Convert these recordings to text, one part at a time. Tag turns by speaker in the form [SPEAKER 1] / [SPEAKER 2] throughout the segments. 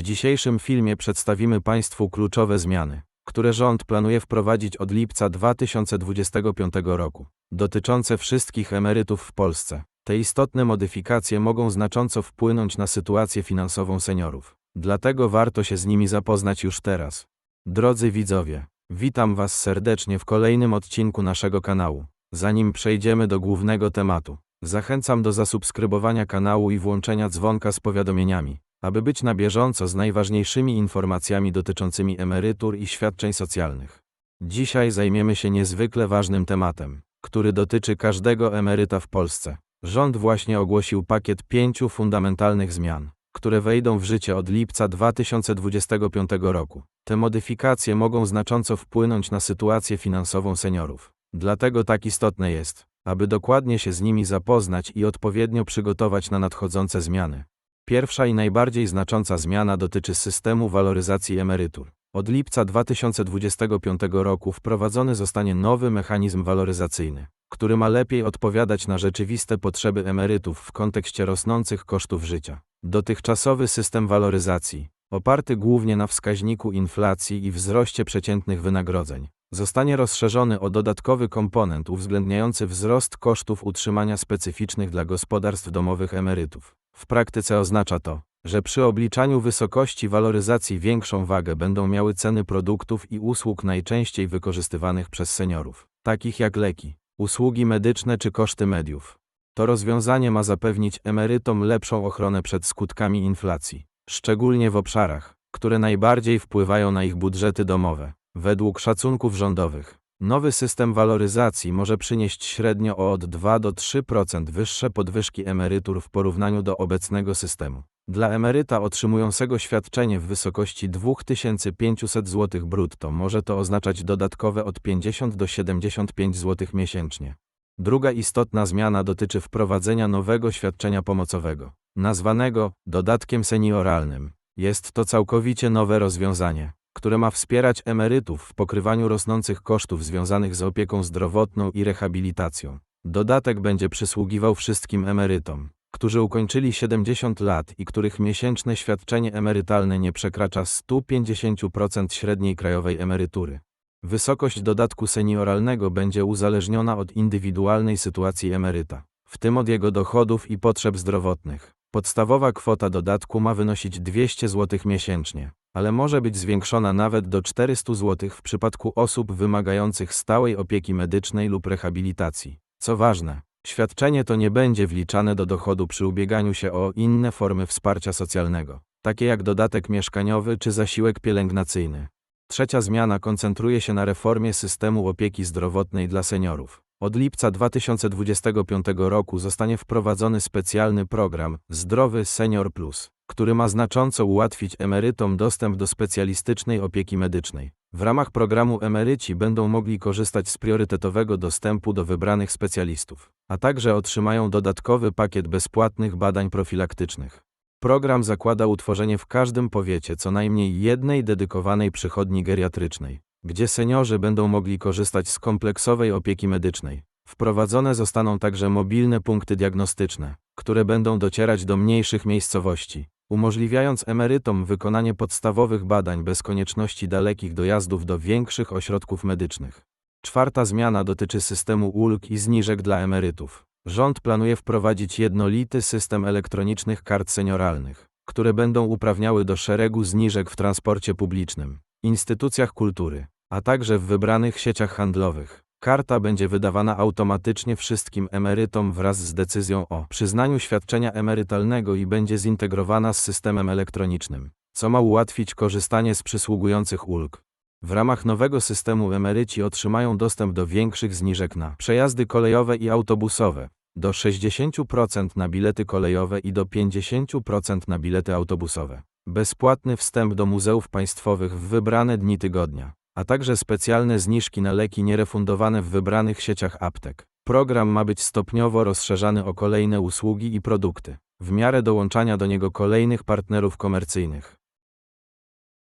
[SPEAKER 1] W dzisiejszym filmie przedstawimy Państwu kluczowe zmiany, które rząd planuje wprowadzić od lipca 2025 roku, dotyczące wszystkich emerytów w Polsce. Te istotne modyfikacje mogą znacząco wpłynąć na sytuację finansową seniorów. Dlatego warto się z nimi zapoznać już teraz. Drodzy widzowie, witam Was serdecznie w kolejnym odcinku naszego kanału. Zanim przejdziemy do głównego tematu, zachęcam do zasubskrybowania kanału i włączenia dzwonka z powiadomieniami, aby być na bieżąco z najważniejszymi informacjami dotyczącymi emerytur i świadczeń socjalnych. Dzisiaj zajmiemy się niezwykle ważnym tematem, który dotyczy każdego emeryta w Polsce. Rząd właśnie ogłosił pakiet pięciu fundamentalnych zmian, które wejdą w życie od lipca 2025 roku. Te modyfikacje mogą znacząco wpłynąć na sytuację finansową seniorów. Dlatego tak istotne jest, aby dokładnie się z nimi zapoznać i odpowiednio przygotować na nadchodzące zmiany. Pierwsza i najbardziej znacząca zmiana dotyczy systemu waloryzacji emerytur. Od lipca 2025 roku wprowadzony zostanie nowy mechanizm waloryzacyjny, który ma lepiej odpowiadać na rzeczywiste potrzeby emerytów w kontekście rosnących kosztów życia. Dotychczasowy system waloryzacji, oparty głównie na wskaźniku inflacji i wzroście przeciętnych wynagrodzeń, zostanie rozszerzony o dodatkowy komponent uwzględniający wzrost kosztów utrzymania specyficznych dla gospodarstw domowych emerytów. W praktyce oznacza to, że przy obliczaniu wysokości waloryzacji większą wagę będą miały ceny produktów i usług najczęściej wykorzystywanych przez seniorów, takich jak leki, usługi medyczne czy koszty mediów. To rozwiązanie ma zapewnić emerytom lepszą ochronę przed skutkami inflacji, szczególnie w obszarach, które najbardziej wpływają na ich budżety domowe. Według szacunków rządowych, nowy system waloryzacji może przynieść średnio o od 2 do 3% wyższe podwyżki emerytur w porównaniu do obecnego systemu. Dla emeryta otrzymującego świadczenie w wysokości 2500 zł brutto może to oznaczać dodatkowe od 50 do 75 zł miesięcznie. Druga istotna zmiana dotyczy wprowadzenia nowego świadczenia pomocowego, nazwanego dodatkiem senioralnym. Jest to całkowicie nowe rozwiązanie, które ma wspierać emerytów w pokrywaniu rosnących kosztów związanych z opieką zdrowotną i rehabilitacją. Dodatek będzie przysługiwał wszystkim emerytom, którzy ukończyli 70 lat i których miesięczne świadczenie emerytalne nie przekracza 150% średniej krajowej emerytury. Wysokość dodatku senioralnego będzie uzależniona od indywidualnej sytuacji emeryta, w tym od jego dochodów i potrzeb zdrowotnych. Podstawowa kwota dodatku ma wynosić 200 zł miesięcznie, ale może być zwiększona nawet do 400 zł w przypadku osób wymagających stałej opieki medycznej lub rehabilitacji. Co ważne, świadczenie to nie będzie wliczane do dochodu przy ubieganiu się o inne formy wsparcia socjalnego, takie jak dodatek mieszkaniowy czy zasiłek pielęgnacyjny. Trzecia zmiana koncentruje się na reformie systemu opieki zdrowotnej dla seniorów. Od lipca 2025 roku zostanie wprowadzony specjalny program Zdrowy Senior Plus, który ma znacząco ułatwić emerytom dostęp do specjalistycznej opieki medycznej. W ramach programu emeryci będą mogli korzystać z priorytetowego dostępu do wybranych specjalistów, a także otrzymają dodatkowy pakiet bezpłatnych badań profilaktycznych. Program zakłada utworzenie w każdym powiecie co najmniej jednej dedykowanej przychodni geriatrycznej, gdzie seniorzy będą mogli korzystać z kompleksowej opieki medycznej. Wprowadzone zostaną także mobilne punkty diagnostyczne, które będą docierać do mniejszych miejscowości, umożliwiając emerytom wykonanie podstawowych badań bez konieczności dalekich dojazdów do większych ośrodków medycznych. Czwarta zmiana dotyczy systemu ulg i zniżek dla emerytów. Rząd planuje wprowadzić jednolity system elektronicznych kart senioralnych, które będą uprawniały do szeregu zniżek w transporcie publicznym, instytucjach kultury, a także w wybranych sieciach handlowych. Karta będzie wydawana automatycznie wszystkim emerytom wraz z decyzją o przyznaniu świadczenia emerytalnego i będzie zintegrowana z systemem elektronicznym, co ma ułatwić korzystanie z przysługujących ulg. W ramach nowego systemu emeryci otrzymają dostęp do większych zniżek na przejazdy kolejowe i autobusowe, do 60% na bilety kolejowe i do 50% na bilety autobusowe. Bezpłatny wstęp do muzeów państwowych w wybrane dni tygodnia, a także specjalne zniżki na leki nierefundowane w wybranych sieciach aptek. Program ma być stopniowo rozszerzany o kolejne usługi i produkty, w miarę dołączania do niego kolejnych partnerów komercyjnych.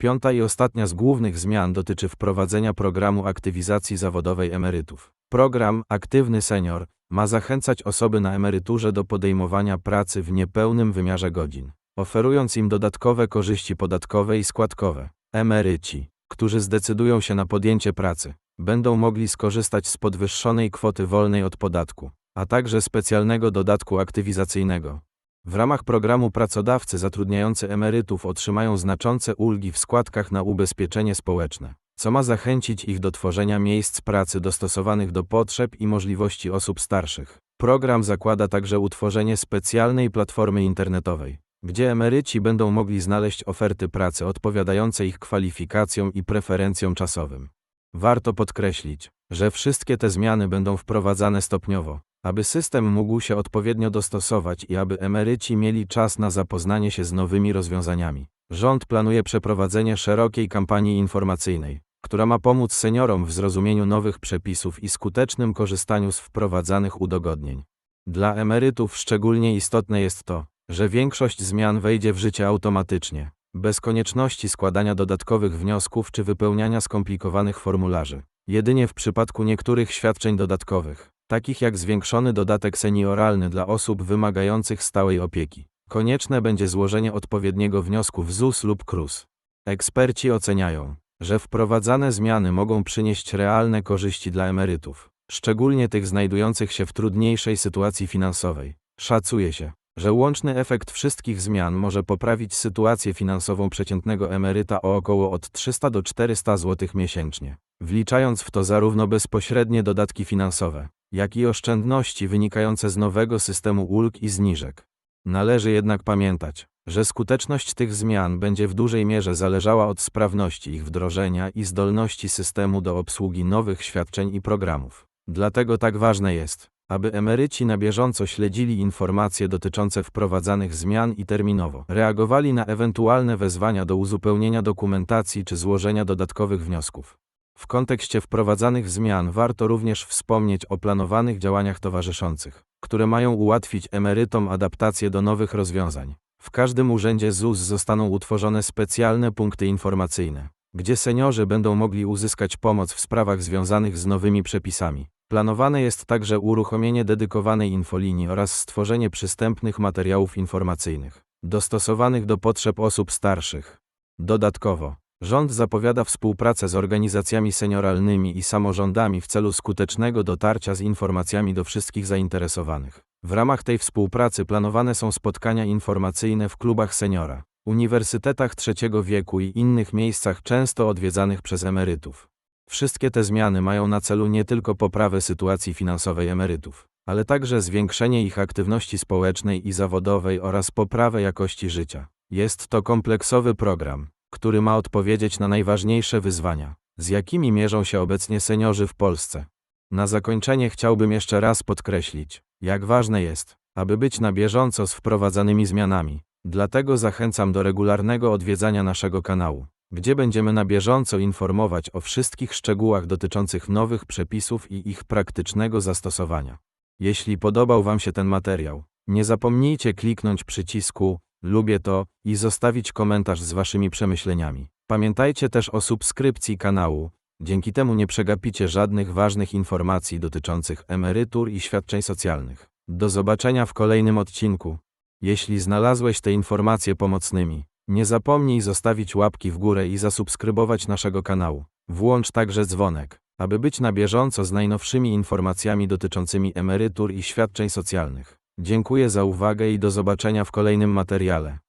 [SPEAKER 1] Piąta i ostatnia z głównych zmian dotyczy wprowadzenia programu aktywizacji zawodowej emerytów. Program Aktywny Senior ma zachęcać osoby na emeryturze do podejmowania pracy w niepełnym wymiarze godzin. oferując im dodatkowe korzyści podatkowe i składkowe. Emeryci, którzy zdecydują się na podjęcie pracy, będą mogli skorzystać z podwyższonej kwoty wolnej od podatku, a także specjalnego dodatku aktywizacyjnego. W ramach programu pracodawcy zatrudniający emerytów otrzymają znaczące ulgi w składkach na ubezpieczenie społeczne, co ma zachęcić ich do tworzenia miejsc pracy dostosowanych do potrzeb i możliwości osób starszych. Program zakłada także utworzenie specjalnej platformy internetowej, gdzie emeryci będą mogli znaleźć oferty pracy odpowiadające ich kwalifikacjom i preferencjom czasowym. Warto podkreślić, że wszystkie te zmiany będą wprowadzane stopniowo, aby system mógł się odpowiednio dostosować i aby emeryci mieli czas na zapoznanie się z nowymi rozwiązaniami. Rząd planuje przeprowadzenie szerokiej kampanii informacyjnej, która ma pomóc seniorom w zrozumieniu nowych przepisów i skutecznym korzystaniu z wprowadzanych udogodnień. Dla emerytów szczególnie istotne jest to, że większość zmian wejdzie w życie automatycznie, bez konieczności składania dodatkowych wniosków czy wypełniania skomplikowanych formularzy. Jedynie w przypadku niektórych świadczeń dodatkowych, takich jak zwiększony dodatek senioralny dla osób wymagających stałej opieki, konieczne będzie złożenie odpowiedniego wniosku w ZUS lub KRUS. Eksperci oceniają, że wprowadzane zmiany mogą przynieść realne korzyści dla emerytów, szczególnie tych znajdujących się w trudniejszej sytuacji finansowej. Szacuje się, że łączny efekt wszystkich zmian może poprawić sytuację finansową przeciętnego emeryta o około od 300 do 400 zł miesięcznie, wliczając w to zarówno bezpośrednie dodatki finansowe, jak i oszczędności wynikające z nowego systemu ulg i zniżek. Należy jednak pamiętać, że skuteczność tych zmian będzie w dużej mierze zależała od sprawności ich wdrożenia i zdolności systemu do obsługi nowych świadczeń i programów. Dlatego tak ważne jest, aby emeryci na bieżąco śledzili informacje dotyczące wprowadzanych zmian i terminowo reagowali na ewentualne wezwania do uzupełnienia dokumentacji czy złożenia dodatkowych wniosków. W kontekście wprowadzanych zmian warto również wspomnieć o planowanych działaniach towarzyszących, które mają ułatwić emerytom adaptację do nowych rozwiązań. W każdym urzędzie ZUS zostaną utworzone specjalne punkty informacyjne, gdzie seniorzy będą mogli uzyskać pomoc w sprawach związanych z nowymi przepisami. Planowane jest także uruchomienie dedykowanej infolinii oraz stworzenie przystępnych materiałów informacyjnych, dostosowanych do potrzeb osób starszych. Dodatkowo, rząd zapowiada współpracę z organizacjami senioralnymi i samorządami w celu skutecznego dotarcia z informacjami do wszystkich zainteresowanych. W ramach tej współpracy planowane są spotkania informacyjne w klubach seniora, uniwersytetach trzeciego wieku i innych miejscach często odwiedzanych przez emerytów. Wszystkie te zmiany mają na celu nie tylko poprawę sytuacji finansowej emerytów, ale także zwiększenie ich aktywności społecznej i zawodowej oraz poprawę jakości życia. Jest to kompleksowy program, który ma odpowiedzieć na najważniejsze wyzwania, z jakimi mierzą się obecnie seniorzy w Polsce. Na zakończenie chciałbym jeszcze raz podkreślić, jak ważne jest, aby być na bieżąco z wprowadzanymi zmianami. Dlatego zachęcam do regularnego odwiedzania naszego kanału gdzie będziemy na bieżąco informować o wszystkich szczegółach dotyczących nowych przepisów i ich praktycznego zastosowania. Jeśli podobał Wam się ten materiał, nie zapomnijcie kliknąć przycisku Lubię to i zostawić komentarz z Waszymi przemyśleniami. Pamiętajcie też o subskrypcji kanału, dzięki temu nie przegapicie żadnych ważnych informacji dotyczących emerytur i świadczeń socjalnych. Do zobaczenia w kolejnym odcinku. Jeśli znalazłeś te informacje pomocnymi, nie zapomnij zostawić łapki w górę i zasubskrybować naszego kanału. Włącz także dzwonek, aby być na bieżąco z najnowszymi informacjami dotyczącymi emerytur i świadczeń socjalnych. Dziękuję za uwagę i do zobaczenia w kolejnym materiale.